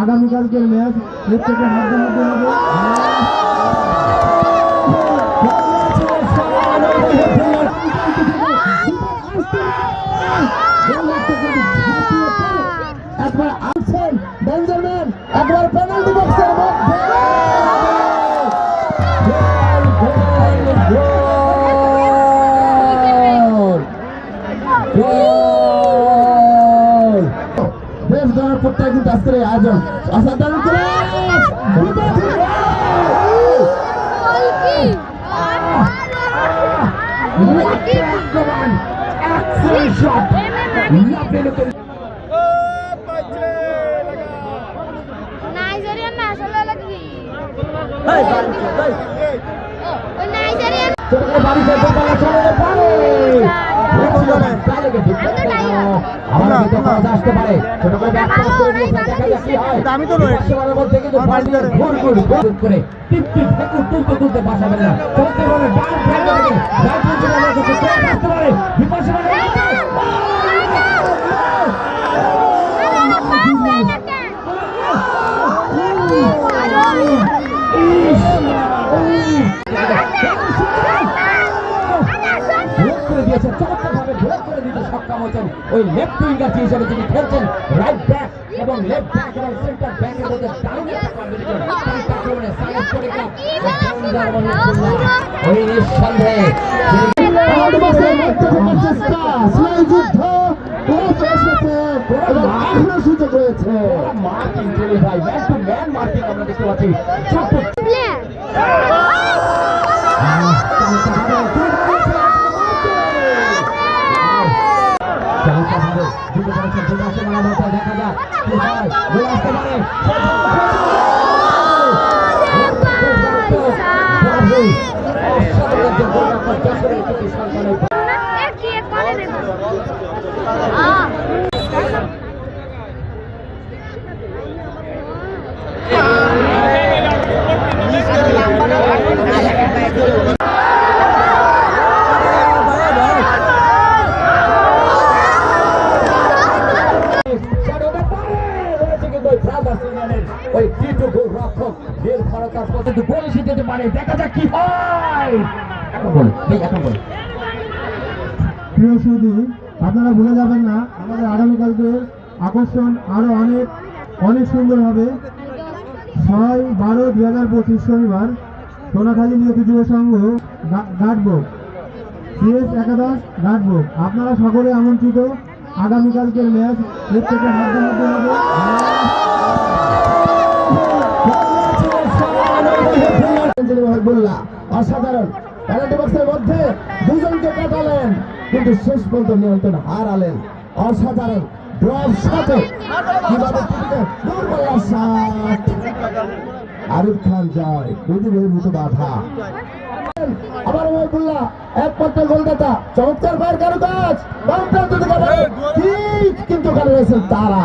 আগামীকালকের ম্যাচ এর থেকে মধ্যে একবার একবার মধ্যে! গোল! গড়ার প্রত্যেক কিন্তু আজকের এই আয়োজন অসাধারণ করে লাগি ওই আসতে পারে। ছোট করে ব্যাট পাস করে দেখা যাক কি হয়। আমি তো নই। বিপক্ষের মধ্যে কিন্তু পাল্টি করে ঘুর ঘুর ঘুর করে টিপ টিপ ঠেকুর তুলতে তুলতে বাঁচাবেন না। চলতে পারে ডান ফ্ল্যাঙ্গে থেকে ডান ফ্ল্যাঙ্গে থেকে কিছু ক্রস আসতে পারে বিপক্ষের মধ্যে ভোগ করে দিয়েছেন চমৎকারভাবে ভোগ করে হয়েছেন ওই লেফট উইঙ্গার হিসেবে তিনি খেলছেন রাইট ব্যাক এবং লেফট ব্যাক এবং সেন্টার ব্যাকের মধ্যে দারুণ একটা কম্বিনেশন আক্রমণে সাইড করে ওই নিঃসন্দেহে সুযোগ রয়েছে। মার্কিং ভাই ম্যান টু ম্যান মার্কিং আমরা দেখতে পাচ্ছি। ছোট্ট চমৎকারভাবে ঢুকে পড়েছেন দুটো আসে মারা বলতে দেখা যাক কি হয় গোল আসতে পারে অসাধারণ একজন গোলরক্ষক যশোরের কৃতি সন্তানের যেতে পারে। দেখা যাক কি হয়। প্রিয় আপনারা ভুলে যাবেন না, আমাদের আগামীকালকে আকর্ষণ আরও অনেক অনেক সুন্দর হবে। ছয় বারো দুই হাজার পঁচিশ শনিবার সোনাখালী নিয়ত যুব সংঘ গাটবোক সিএস একাদশ গাটবোক আপনারা সকলে আমন্ত্রিত। আগামীকালকের ম্যাচ এর থেকে মধ্যে মধ্যে হবে। অসাধারণ। পেনাল্টি বক্সের মধ্যে দুজনকে কাটালেন কিন্তু শেষ পর্যন্ত নিয়ন্ত্রণ হারালেন। অসাধারণ। ড্রপ আরিফ খান জয়। বাধা। আবার মহিবুল্লাহ একমাত্র গোলদাতা। চমৎকার ফায়ার কারও কাজ ঠিক কিন্তু ওখানে রয়েছেন তারা।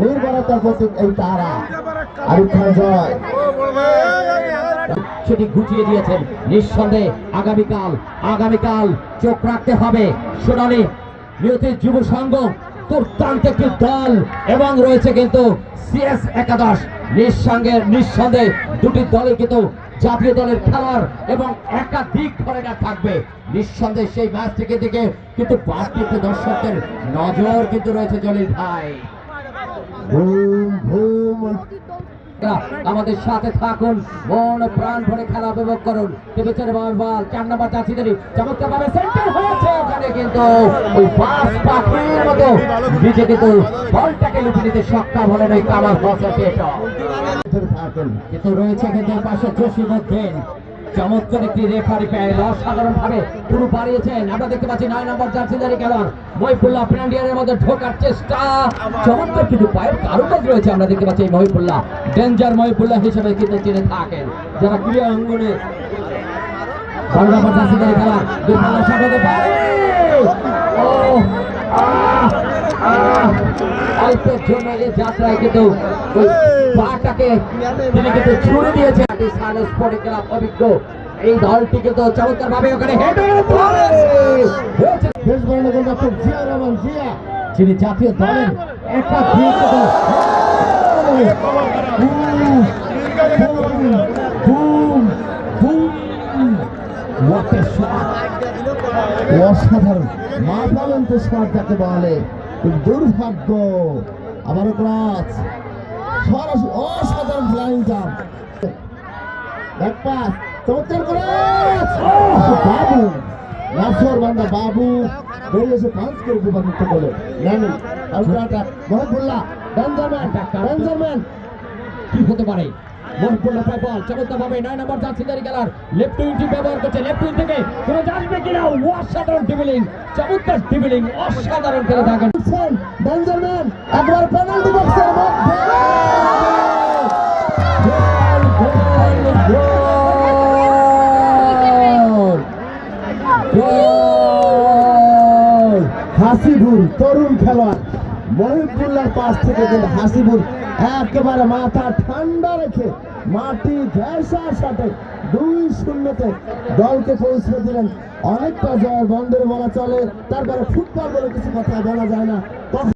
নির্ভরতার প্রতীক এই তারা। আরিফ খান জয়। সেটি গুটিয়ে দিয়েছেন। নিঃসন্দেহে আগামীকাল আগামীকাল চোখ রাখতে হবে। সোনালী নিয়তি যুব সংঘ দুর্দান্ত একটি দল এবং রয়েছে কিন্তু সিএস একাদশ। নিঃসঙ্গে, নিঃসন্দেহে দুটি দলে কিন্তু জাতীয় দলের খেলোয়াড় এবং একাধিক ফরেনার থাকবে। নিঃসন্দেহে সেই ম্যাচটিকে দিকে কিন্তু বাড়তি দর্শকদের নজর কিন্তু রয়েছে জলিল ভাই। ভুম ভুম। আমাদের সাথে থাকুন মন প্রাণ ভরে খেলা উপভোগ করুন। টিভিচের বল চার নম্বর চাচিদের চমৎকার ভাবে সেন্টার হয়েছে ওখানে কিন্তু ওই পাখির মতো। কিন্তু বলটাকে লুটে নিতে সক্ষম হলেন ওই কামার বসে কিন্তু রয়েছে কিন্তু পাশে জসিমুদ্দিন চমৎকার একটি রেফারি প্যানেল অসাধারণ ভাবে পুরো বাড়িয়েছেন। আমরা দেখতে পাচ্ছি নয় নম্বর জার্সিদারি খেলোয়াড় মহিবুল্লাহ প্রেন্ডিয়ারের মধ্যে ঢোকার চেষ্টা। চমৎকার কিন্তু পায়ের কারুকাজ রয়েছে, আমরা দেখতে পাচ্ছি এই ডেঞ্জার মহিবুল্লাহ হিসেবে কিন্তু চিনে থাকেন। যারা ক্রীড়া অঙ্গনে বারো নম্বর জার্সিদারি খেলোয়াড় দুর্ভাগ্য আহ! অল্পের জন্য এই যাত্রায় কিন্তু ওই পাটাকে তিনি কিন্তু ছুড়ে দিয়েছেন। সান স্পোর্টিং ক্লাব অভিজ্ঞ। এই দলটি কিন্তু চমৎকার ভাবে ওখানে হেড দেশ বর্ণ গোলরক্ষক জিয়া রহমান জিয়া। যিনি জাতীয় দলের shot! অসাধারণ। মা পালন তো শট যাকে বলে। দুর্ভাগ্য আবারও ক্লাস সরাসরি অসাধারণ ফ্লাইং জাম্প ব্যাক পাস, চমৎকার করে! বাবু, নাসর বান্দা, বাবু, বেরিয়ে এসে পাঁচ করে আউটার মহবুল্লাহ, বেঞ্জামিন বেঞ্জামিন। কি হতে পারে? অসাধারণ ডিবিলিং থাকেন করছেন বেঞ্জামিন একবার পেনাল্টি বক্সের মধ্যে! হাসিবুর তরুণ খেলোয়াড় মহিবুল্লার পাশ থেকে কিন্তু হাসিবুর একেবারে মাথা ঠান্ডা রেখে মাটি ঘেঁষার সাথে দুই শূন্যতে দলকে পৌঁছে দিলেন অনেকটা জয়ের বন্ধের বলা চলে তারপরে ফুটবল বলে কিছু কথা বলা যায় না তখন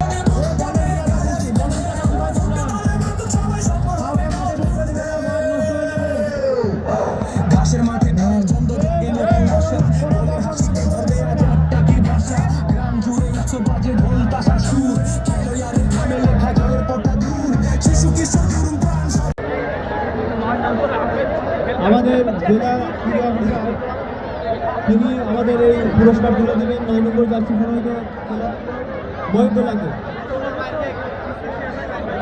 পুরস্কার তুলে দেবেন নয় নম্বর জার্সি ফরমিত মহিবুল্লাহকে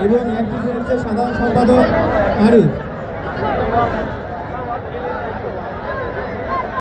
এবং একটি সাধারণ সম্পাদক আরিফ